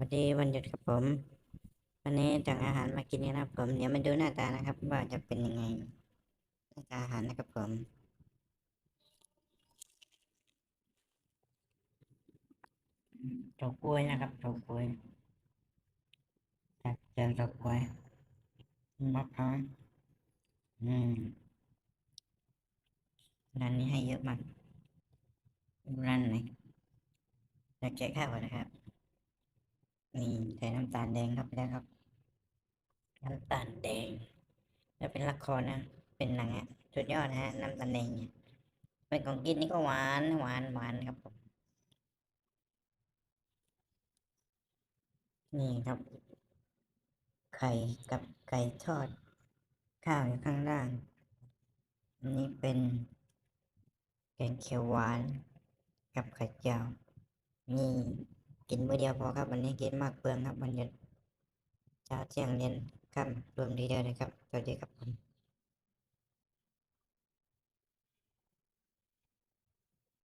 วัสดีวันหยุดครับผม วันนี้จังอาหารมากินนนะครับผม เดี๋ยวมาดูหน้าตานะครับ ว่าจะเป็นยังไง หน้าตาอาหารนะครับผม เฉาก๊วยนะครับเฉาก๊วยจากเจอเฉาก๊วยมะพร้าวอืมร้านนี้ให้เยอะมากร้านไหนจะแกะข้าวนะครับ นี่ใส่น้ำตาลแดงเข้าไปแล้วครับ น้ำตาลแดงแล้วเป็นละครนะ เป็นหนังอะสุดยอดนะฮะ น้ำตาลแดงเนี่ยเป็นของกินนี่ก็หวานหวานหวานครับผมนี่ครับ ไข่กับไก่ทอด ข้าวอยู่ข้างล่าง อันนี้เป็นแกงเขียวหวาน กับไข่เจียวนี่ กินมื้อเดียวพอครับ วันนี้กินมากเปลืองครับวันหยุดเช้าเที่ยงเย็นค่ำรวมทีเดียวเลยครับสวัสดีครับผม